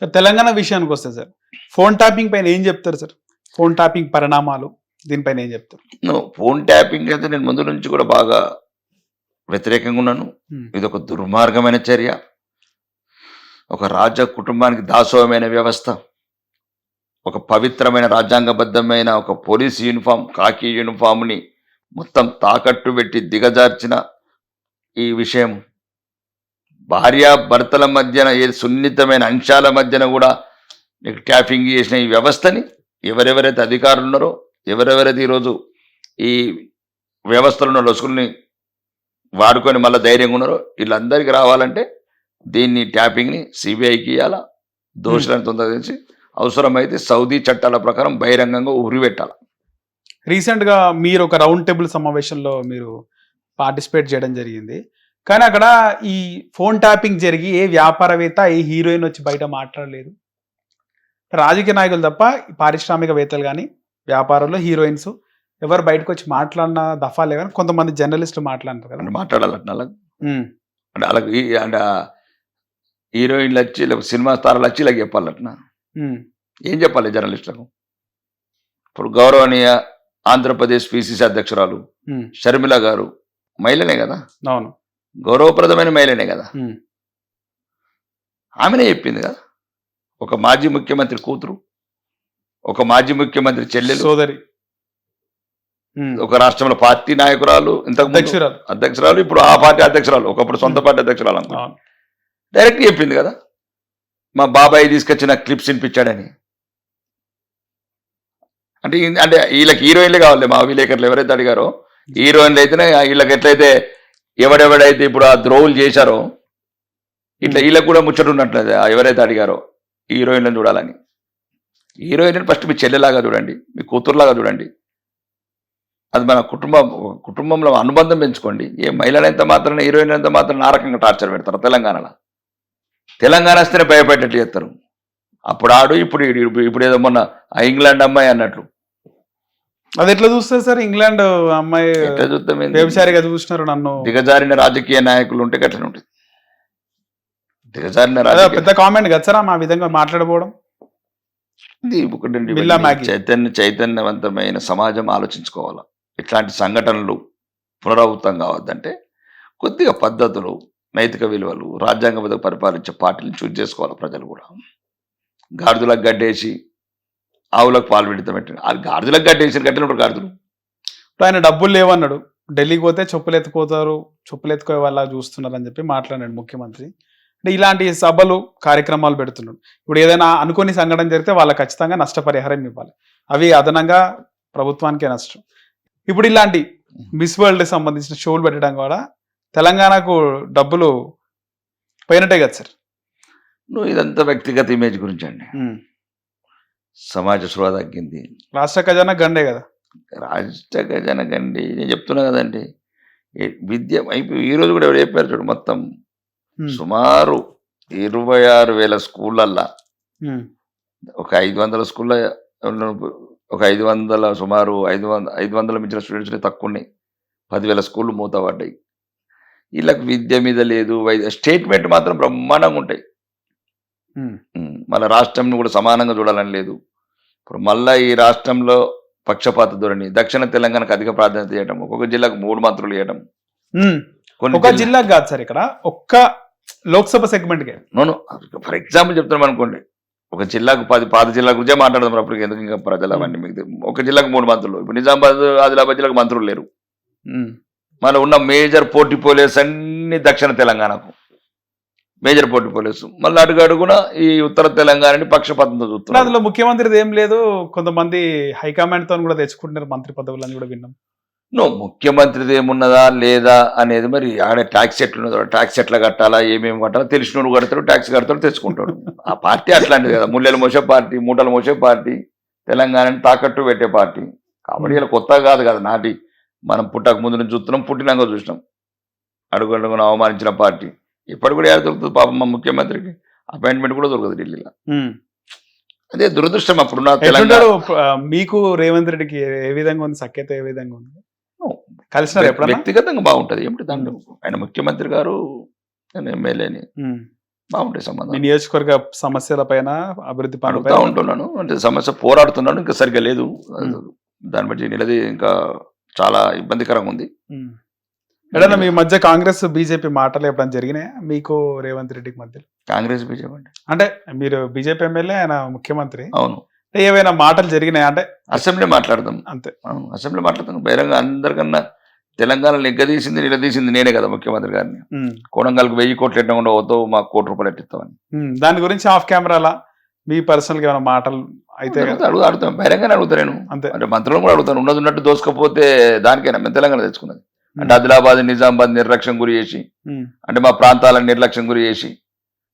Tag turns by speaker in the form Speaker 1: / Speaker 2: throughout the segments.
Speaker 1: Sir, Telangana విషయానికి వస్తే sir phone tapping పైన ఏం చెప్తారు సార్? ఫోన్ ట్యాపింగ్ పరిణామాలు దీనిపైన ఏం చెప్తారు?
Speaker 2: ఫోన్ ట్యాపింగ్ అయితే నేను ముందు నుంచి కూడా బాగా వ్యతిరేకంగా ఉన్నాను. ఇది ఒక దుర్మార్గమైన చర్య. ఒక రాజ కుటుంబానికి దాసోహమైన వ్యవస్థ. ఒక పవిత్రమైన రాజ్యాంగబద్ధమైన ఒక పోలీస్ యూనిఫామ్ కాకి యూనిఫామ్ని మొత్తం తాకట్టు పెట్టి దిగజార్చిన ఈ విషయం భార్య భర్తల మధ్యన ఏ సున్నితమైన అంశాల మధ్యన కూడా నీకు ట్యాపింగ్ చేసిన ఈ వ్యవస్థని ఎవరెవరైతే అధికారులు ఉన్నారో ఎవరెవరైతే ఈరోజు ఈ వ్యవస్థలను లొసుకుల్ని వాడుకొని మళ్ళీ ధైర్యంగా ఉన్నారో వీళ్ళందరికీ రావాలంటే దీన్ని ట్యాపింగ్ని సిబిఐకి ఇవ్వాలా దోషులను తొందరగించి అవసరమైతే సౌదీ చట్టాల ప్రకారం బహిరంగంగా ఉరిపెట్టాలి
Speaker 1: రీసెంట్గా మీరు ఒక రౌండ్ టేబుల్ సమావేశంలో మీరు పార్టిసిపేట్ చేయడం జరిగింది. కానీ అక్కడ ఈ ఫోన్ ట్యాపింగ్ జరిగి ఏ వ్యాపారవేత్త ఏ హీరోయిన్ వచ్చి బయట మాట్లాడలేదు. రాజకీయ నాయకులు తప్ప పారిశ్రామికవేత్తలు కానీ వ్యాపారంలో హీరోయిన్స్ ఎవరు బయటకు వచ్చి మాట్లాడిన దఫా లేవని కొంతమంది జర్నలిస్టులు మాట్లాడారు కదా.
Speaker 2: మాట్లాడాలంటే
Speaker 1: ఉమ్,
Speaker 2: అంటే ఆ హీరోయిన్లు వచ్చి లేకపోతే సినిమా తారాలు వచ్చి ఇలా చెప్పాలట్నా
Speaker 1: ఉమ్,
Speaker 2: ఏం చెప్పాలి జర్నలిస్టులకు? ఇప్పుడు గౌరవనీయ ఆంధ్రప్రదేశ్ పిసిసి అధ్యక్షురాలు షర్మిల గారు మహిళనే కదా?
Speaker 1: అవును.
Speaker 2: గౌరవప్రదమైన మహిళనే కదా. ఆమెనే చెప్పింది కదా. ఒక మాజీ ముఖ్యమంత్రి కూతురు ఒక మాజీ ముఖ్యమంత్రి చెల్లెలు
Speaker 1: సోదరి.
Speaker 2: ఒక రాష్ట్రంలో పార్టీ నాయకురాలు ఇంతకు
Speaker 1: అధ్యక్షురాలు.
Speaker 2: అధ్యక్షురాలు ఇప్పుడు ఆ పార్టీ అధ్యక్షురాలు ఒకప్పుడు సొంత పార్టీ అధ్యక్షురాలు అనుకో డైరెక్ట్ చెప్పింది కదా. మా బాబాయ్ తీసుకొచ్చిన క్లిప్స్ వినిపించాడని. అంటే అంటే వీళ్ళకి హీరోయిన్లే కావాలి మా విలేకరులు ఎవరైతే అడిగారో హీరోయిన్లు అయితేనే వీళ్ళకి ఎట్లయితే ఎవడెవడైతే ఇప్పుడు ఆ ద్రోవులు చేశారో ఇట్లా వీళ్ళకి కూడా ముచ్చట ఉన్నట్లయితే ఎవరైతే అడిగారో హీరోయిన్లను చూడాలని. హీరోయిన్ ఫస్ట్ మీ చెల్లెలాగా చూడండి మీ కూతురులాగా చూడండి. అది మన కుటుంబం కుటుంబంలో అనుబంధం పెంచుకోండి. ఏ మహిళనైతే మాత్రం హీరోయిన్ ఎంత మాత్రం ఆ రకంగా టార్చర్ పెడతారు తెలంగాణలో. తెలంగాణ వస్తేనే భయపెట్టేట్లు చేస్తారు. అప్పుడు ఆడు ఇప్పుడు ఇప్పుడు ఇప్పుడు ఏదో మొన్న ఆ ఇంగ్లాండ్ అమ్మాయి అన్నట్లు
Speaker 1: అది ఎట్లా చూస్తారు సార్? ఇంగ్లాండ్ అమ్మాయి
Speaker 2: ఎట్లా చూద్దాం ఏంది?
Speaker 1: వ్యభిచారిగా చూసినారు నన్ను.
Speaker 2: దిగజారిన రాజకీయ నాయకులు ఉంటే గట్లనే ఉంటుంది. దిగజారిన
Speaker 1: అదే
Speaker 2: రాజకీయ
Speaker 1: పెద్ద కామెంట్ కదా సార్ ఆ విధంగా మాట్లాడబోవడం?
Speaker 2: ఇది ఒకటండి
Speaker 1: బిల్లా
Speaker 2: ఇవన్నీ
Speaker 1: మ్యాగీ.
Speaker 2: చైతన్య చైతన్యవంతమైన సమాజం ఆలోచించుకోవాలి? ఇట్లాంటి సంఘటనలు పునరావృతం కావద్దంటే కొద్దిగా పద్ధతులు నైతిక విలువలు రాజ్యాంగబద్ధ పరిపాలించే పార్టీలను చూజ్ చేసుకోవాలి ప్రజలు కూడా. గాడిదలకు గడ్డేసి ఆవులకు పాలు పెడతాం పెట్టండి. వాళ్ళు గాడిదలకు గడ్డేసి కట్టినప్పుడు గాడిదలు.
Speaker 1: ఇప్పుడు ఆయన డబ్బులు లేవన్నాడు. ఢిల్లీకి పోతే చెప్పులు ఎత్తుకోతారు చెప్పులు ఎత్తుకోయే వాళ్ళ చూస్తున్నారు అని చెప్పి మాట్లాడాడు ముఖ్యమంత్రి. అంటే ఇలాంటి సభలు కార్యక్రమాలు పెడుతున్నాడు. ఇప్పుడు ఏదైనా అనుకోని సంఘటన జరిగితే వాళ్ళకి ఖచ్చితంగా నష్టపరిహారం ఇవ్వాలి. అవి అదనంగా ప్రభుత్వానికే నష్టం. ఇప్పుడు ఇలాంటి మిస్ వరల్డ్ సంబంధించిన షోలు పెట్టడం కూడా తెలంగాణకు డబ్బులు పోయినట్టే కదా సార్?
Speaker 2: నువ్వు ఇదంతా వ్యక్తిగత ఇమేజ్ గురించి అండి. సమాజ స్పృహ తగ్గింది.
Speaker 1: రాష్ట్ర ఖజానా గండే కదా?
Speaker 2: రాష్ట్ర జనకండి నేను చెప్తున్నా కదండి. విద్య అయిపోయి ఈ రోజు కూడా ఎవరు చెప్పారు చూడు మొత్తం. సుమారు ఇరవై ఆరు వేల స్కూళ్ళల్లో. ఒక ఐదు వందల స్కూళ్ళ ఒక ఐదు వందల సుమారు ఐదు వంద ఐదు వందల మించిన స్టూడెంట్స్ తక్కువ ఉన్నాయి పదివేల స్కూళ్ళు మూతపడ్డాయి వీళ్ళకి విద్య మీద లేదు. వైద్య స్టేట్మెంట్ మాత్రం బ్రహ్మాండంగా ఉంటాయి. మన రాష్ట్రంని కూడా సమానంగా చూడాలని లేదు. ఇప్పుడు మళ్ళా ఈ రాష్ట్రంలో పక్షపాత ధోరణి దక్షిణ తెలంగాణకు అధిక ప్రాధాన్యత ఇవ్వడం ఒక్కొక్క జిల్లాకు మూడు మంత్రులు ఇవ్వడం
Speaker 1: ఒక జిల్లాకు కాదు సార్ ఇక్కడ ఒక్క లోక్సభ సెగ్మెంట్కే.
Speaker 2: నోను ఫర్ ఎగ్జాంపుల్ చెప్తున్నాం అనుకోండి. ఒక జిల్లాకు పది పాత జిల్లా గురించే మాట్లాడదాం అప్పుడు ఎందుకు ఇంకా ప్రజలు అవన్నీ మీకు ఒక జిల్లాకు మూడు మంత్రులు. ఇప్పుడు నిజామాబాద్ ఆదిలాబాద్ జిల్లాకు మంత్రులు లేరు. మన ఉన్న మేజర్ పోటీ పోలీస్ అన్ని దక్షిణ తెలంగాణకు. మేజర్ పోటీ పోలీసు. మళ్ళీ అడుగు అడుగున ఈ ఉత్తర తెలంగాణని పక్షపాతంతో చూస్తున్నారు
Speaker 1: అందులో ముఖ్యమంత్రిది ఏం లేదు కొంతమంది హైకమాండ్తో కూడా తెచ్చుకుంటున్నారు మంత్రి పదవులని కూడా విన్నాం.
Speaker 2: నో ముఖ్యమంత్రిది ఏమున్నదా లేదా అనేది మరి ఆడ ట్యాక్స్ ఎట్లున్నదో ట్యాక్స్ ఎట్లా కట్టాలా ఏమేమి కట్టాలా తెలిసినోడు కడతాడు ట్యాక్స్ కడతాడు తెచ్చుకుంటాడు. ఆ పార్టీ అట్లాంటిది కదా ముల్లెలు మోసే పార్టీ మూటలు మోసే పార్టీ తెలంగాణని తాకట్టు పెట్టే పార్టీ. కాబట్టి ఇలా కొత్తగా కాదు కదా నాటి మనం పుట్టక ముందు నుంచి చూస్తున్నాం పుట్టినాక చూసినాం. అడుగు అడుగున అవమానించిన పార్టీ. ఇప్పటి కూడా ఏడ దొరుకుతుంది పాపం మా ముఖ్యమంత్రికి. అపాయింట్మెంట్ కూడా దొరకదు ఢిల్లీలో. అదే దురదృష్టం అప్పుడున్న తెలంగాణ
Speaker 1: ఎట్లుంటాడు ఆ, మీకు రేవంత్ రెడ్డికి ఏ విధంగా ఉంది? సఖ్యత ఏ విధంగా ఉంది? ఎప్పుడన్నా?
Speaker 2: వ్యక్తిగతంగా బాగుంటది. ఏమిటి దాంట్లో? ఆయన ముఖ్యమంత్రి గారు నేను ఎమ్మెల్యేని. బాగుంటాయి సంబంధం
Speaker 1: నియోజకవర్గ సమస్యల పైన అభివృద్ధి
Speaker 2: అడుగుతా
Speaker 1: పనులపై
Speaker 2: ఉంటున్నాను. అంటే సమస్య పోరాడుతున్నాను. ఇంకా సరిగ్గా లేదు. దాన్ని బట్టి నిలది ఇంకా చాలా ఇబ్బందికరంగా ఉంది.
Speaker 1: ఎడన్నా మీ మధ్య కాంగ్రెస్ బీజేపీ మాటలు ఎప్పుడైనా జరిగినాయా? మీకు రేవంత్ రెడ్డికి మధ్య
Speaker 2: కాంగ్రెస్ బీజేపీ అంటే
Speaker 1: అంటే మీరు బీజేపీ ఎమ్మెల్యే ఆయన ముఖ్యమంత్రి.
Speaker 2: అవును.
Speaker 1: అంటే ఏవైనా మాటలు జరిగినాయా? అంటే
Speaker 2: అసెంబ్లీ మాట్లాడదాం.
Speaker 1: అంతే.
Speaker 2: అవును అసెంబ్లీ మాట్లాడతాం బహిరంగ అందరికన్నా తెలంగాణ నిగ్గదీసింది నిలదీసింది నేనే కదా ముఖ్యమంత్రి గారిని. కోడంగల్కి వెయ్యి కోట్లు ఎట్టకుండా పోతావు మాకు కోటి రూపాయలు ఎట్టిస్తామని.
Speaker 1: దాని గురించి ఆఫ్ కెమెరాలా? మీ పర్సనల్గా ఏమైనా మాటలు అయితే
Speaker 2: అడుగుతా అడుగు అడుగుతాను బహిరంగానే అడుగుతా నేను.
Speaker 1: అంతే.
Speaker 2: అంటే మంత్రులను కూడా అడుగుతాను. ఉన్నది ఉన్నట్టు దోసుకపోతే దానికైనా? మేము తెలంగాణ తెచ్చుకున్నది. అంటే ఆదిలాబాద్ నిజామాబాద్ నిర్లక్ష్యం గురి చేసి
Speaker 1: ఉమ్.
Speaker 2: అంటే మా ప్రాంతాలను నిర్లక్ష్యం గురి చేసి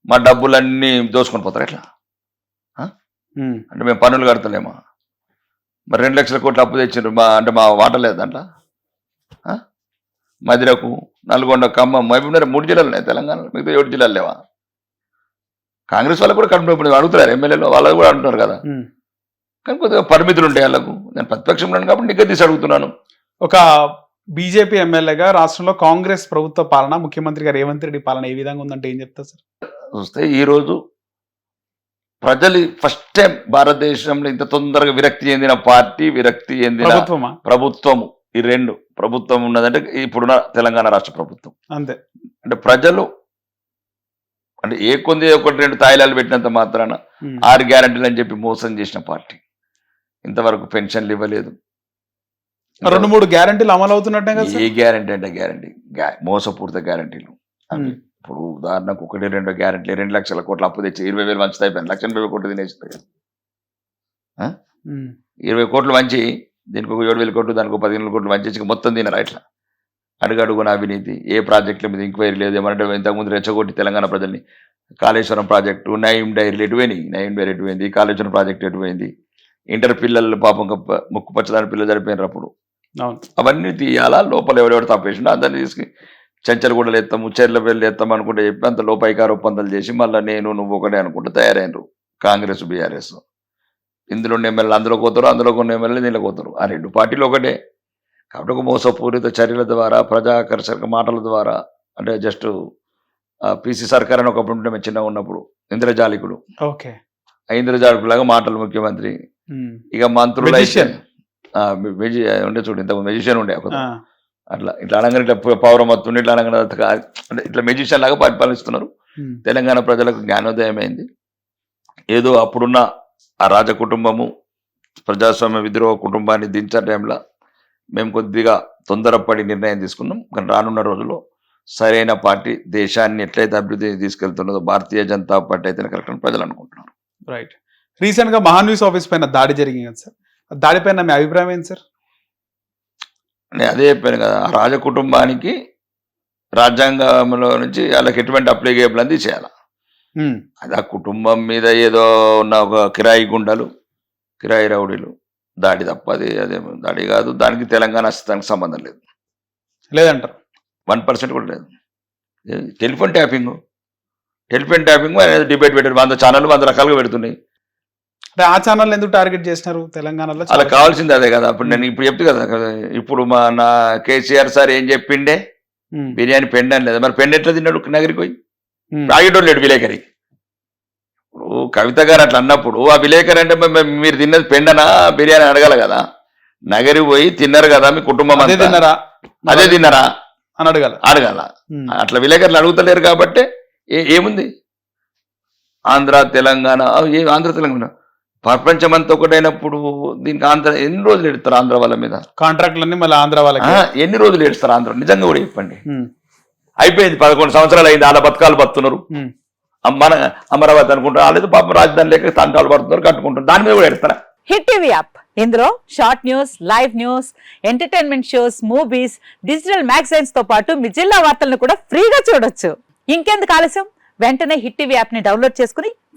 Speaker 2: మా డబ్బులన్నీ దోసుకొని పోతారు ఎట్లా?
Speaker 1: ఉమ్.
Speaker 2: అంటే మేము పన్నులు కడతలేమా? మరి రెండు లక్షల కోట్లు అప్పు తెచ్చిండ్రు మా అంటే మా వాట లేదు దాంట్లో. ఆ? మధిరకు నల్గొండ ఖమ్మం మహబూబ్నగర్ మూడు జిల్లాలు ఉన్నాయి తెలంగాణలో మిగతా ఏడు జిల్లాలు లేవా? కాంగ్రెస్ వాళ్ళకు కూడా కడుపు అడుగుతారు ఎమ్మెల్యేలు వాళ్ళు కూడా అంటున్నారు కదా. కానీ కొద్దిగా పరిమితులు ఉంటాయి వాళ్ళకు. నేను ప్రతిపక్షంలో ఉన్నాను కాబట్టి నిగ్గదీసి అడుగుతున్నాను.
Speaker 1: ఒక బీజేపీ ఎమ్మెల్యేగా రాష్ట్రంలో కాంగ్రెస్ ప్రభుత్వ పాలన ముఖ్యమంత్రి గారు రేవంత్ రెడ్డి పాలన ఏ విధంగా ఉందంటే ఏం చెప్తారు సార్?
Speaker 2: చూస్తే ఈరోజు ప్రజలు ఫస్ట్ టైం భారతదేశంలో ఇంత తొందరగా విరక్తి చెందిన పార్టీ విరక్తి చెందిన
Speaker 1: ప్రభుత్వమా?
Speaker 2: ఈ రెండు ప్రభుత్వం ఉన్నదంటే ఇప్పుడున్న తెలంగాణ రాష్ట్ర ప్రభుత్వం.
Speaker 1: అంతే.
Speaker 2: అంటే ప్రజలు అంటే ఏ కొంది ఒకటి రెండు తాయిలాలు పెట్టినంత మాత్రాన. ఆరు గ్యారంటీలు అని చెప్పి మోసం చేసిన పార్టీ. ఇంతవరకు పెన్షన్లు ఇవ్వలేదు.
Speaker 1: రెండు మూడు గ్యారంటీలు అమలు అవుతున్నట్టే కదా
Speaker 2: ఏ గ్యారంటీ అంటే గ్యారంటీ. మోసపూరిత గ్యారంటీలు. ఇప్పుడు ఉదాహరణకు ఒకటి రెండు గ్యారంటీ రెండు లక్షల కోట్ల అప్పు తెచ్చి ఇరవై వేలు మంచి అయిపోయింది. లక్ష ఎనభై కోట్లు తినేస్తుంది
Speaker 1: ఉమ్.
Speaker 2: ఇరవై కోట్లు మంచి దీనికి ఒక ఏడు వేల కోట్లు దానికి ఒక పదిహేను కోట్లు మంచి మొత్తం తినరా ఇట్లా? అడుగడుగున అవినీతి ఏ ప్రాజెక్టుల మీద ఎంక్వైరీ లేదు ఏమంటే ఇంతకుముందు రెచ్చగొట్టి తెలంగాణ ప్రజల్ని కాళేశ్వరం ప్రాజెక్టు నయం డైరీలు ఎటువైంది నయం డైరీ ఎటువైంది కాళేశ్వరం ప్రాజెక్టు ఎటువైంది ఇంటర్ పిల్లలు పాపం ముక్కు పచ్చదాని పిల్లలు చనిపోయినారు అప్పుడు.
Speaker 1: అవును.
Speaker 2: అవన్నీ తీయాలా? లోపల ఎవడెవడు తప్పేసిండో అందరినీ తీసుకుని చెంచలగూడలు ఎత్తాము చెర్ల పెళ్ళి ఎత్తాం అనుకుంటే చెప్పి అంత లోపైకార ఒప్పందాలు చేసి మళ్ళీ నేను నువ్వు ఒకటే అనుకుంటే తయారైనరు కాంగ్రెస్ బీఆర్ఎస్. ఇందులో ఉన్న ఎమ్మెల్యేలు అందులో పోతారు అందులో కొన్ని ఎమ్మెల్యేలు దీనిలో పోతారు. ఆ రెండు పార్టీలు ఒకటే. కాబట్టి ఒక మోసపూరిత చర్యల ద్వారా ప్రజాకర్షక మాటల ద్వారా అంటే జస్ట్ పిసి సర్కార్ అని ఒకప్పుడు ఉంటే మేము చిన్నగా ఉన్నప్పుడు ఇంద్రజాలికుడు
Speaker 1: ఓకే.
Speaker 2: ఆ ఇంద్రజాలికుడు లాగా మాటలు ముఖ్యమంత్రి. ఇక మంత్రులు ఉండే చూడు ఇంత మెజిషియన్ ఉండే. అట్లా ఇట్లా అనగానే ఇట్లా పౌరం వస్తుండే ఇట్లా అనగానే అంటే ఇట్లా మెజిషియన్ లాగా పరిపాలిస్తున్నారు. తెలంగాణ ప్రజలకు జ్ఞానోదయం అయింది. ఏదో అప్పుడున్న ఆ రాజ కుటుంబము ప్రజాస్వామ్య విద్రోహ కుటుంబాన్ని దించే టైంలో మేము కొద్దిగా తొందరపడి నిర్ణయం తీసుకున్నాం. కానీ రానున్న రోజుల్లో సరైన పార్టీ దేశాన్ని ఎట్లయితే అభివృద్ధి తీసుకెళ్తున్నదో భారతీయ జనతా పార్టీ అయితేనే కరెక్ట్ అని ప్రజలు అనుకుంటున్నారు.
Speaker 1: రైట్ రీసెంట్గా మహాన్యూస్ ఆఫీస్ పైన దాడి జరిగింది కదా సార్. ఆ దాడి పైన మీ అభిప్రాయం ఏంటి సార్?
Speaker 2: నేను అదే చెప్పాను కదా ఆ రాజ కుటుంబానికి రాజ్యాంగంలో నుంచి వాళ్ళకి ఎటువంటి అప్లికేబుల్ తీసేయాలి?
Speaker 1: ఉమ్.
Speaker 2: అది ఆ కుటుంబం మీద ఏదో ఉన్న ఒక కిరాయి గుండలు కిరాయి రౌడీలు దాడి తప్ప అది అదే దాడి కాదు దానికి తెలంగాణ దానికి సంబంధం లేదు.
Speaker 1: లేదంటారు.
Speaker 2: వన్ పర్సెంట్ కూడా లేదు. టెలిఫోన్ ట్యాపింగ్ టెలిఫోన్ ట్యాపింగ్ అనేది డిబేట్ పెట్టారు వంద ఛానల్ వంద రకాలుగా పెడుతున్నాయి.
Speaker 1: అంటే ఆ ఛానల్ ఎందుకు టార్గెట్ చేసినారు తెలంగాణలో?
Speaker 2: అలా కావాల్సింది అదే కదా. అప్పుడు నేను ఇప్పుడు చెప్తే కదా ఇప్పుడు మా నా కేసీఆర్ సార్ ఏం చెప్పిండే. బిర్యానీ పెండ్ లేదా? మరి పెండ్ ఎట్లా తిన్నాడు నగరికి పోయి. రాగేటోళ్ళు లేడు విలేకరి ఇప్పుడు కవిత గారు అట్లా అన్నప్పుడు ఆ విలేకరి అంటే మరి తిన్నది పెండనా బిర్యానీ అడగాల కదా. నగరి పోయి తిన్నారు కదా మీ కుటుంబం
Speaker 1: అదే. తిన్నారా?
Speaker 2: అదే తిన్నారా?
Speaker 1: అని అడగాల.
Speaker 2: అడగాల. అట్లా విలేకరులు అడుగుతలేరు కాబట్టి ఏ- ఏముంది? ఆంధ్ర తెలంగాణ ఆంధ్ర తెలంగాణ. ప్రపంచం అంతా ఒకటైనప్పుడు దీనికి ఆంధ్ర ఎన్ని రోజులు ఎడతారు ఆంధ్ర వాళ్ళ మీద?
Speaker 1: కాంట్రాక్టులన్నీ మళ్ళీ ఆంధ్ర వాళ్ళకి.
Speaker 2: ఎన్ని రోజులు ఏడుస్తారు ఆంధ్ర నిజంగా కూడా చెప్పండి. అయిపోయింది పదకొండు సంవత్సరాలు అయింది వాళ్ళ బతకాలు బతున్నారు. మన అమరావతి అనుకుంటారు వాళ్ళేదో పాపం రాజధాని లేక తంటాలు పడుతున్నారు కట్టుకుంటారు దాని మీద కూడా ఎడతారా
Speaker 3: హిట్ టీవీ యాప్. ఇందులో short news live news entertainment shows movies digital మ్యాగజైన్స్తో పాటు మీ జిల్లా వార్తలను కూడా ఫ్రీగా చూడొచ్చు. ఇంకెందుకు ఆలస్యం? వెంటనే హిట్ టీవీ యాప్ని డౌన్లోడ్ చేసుకుని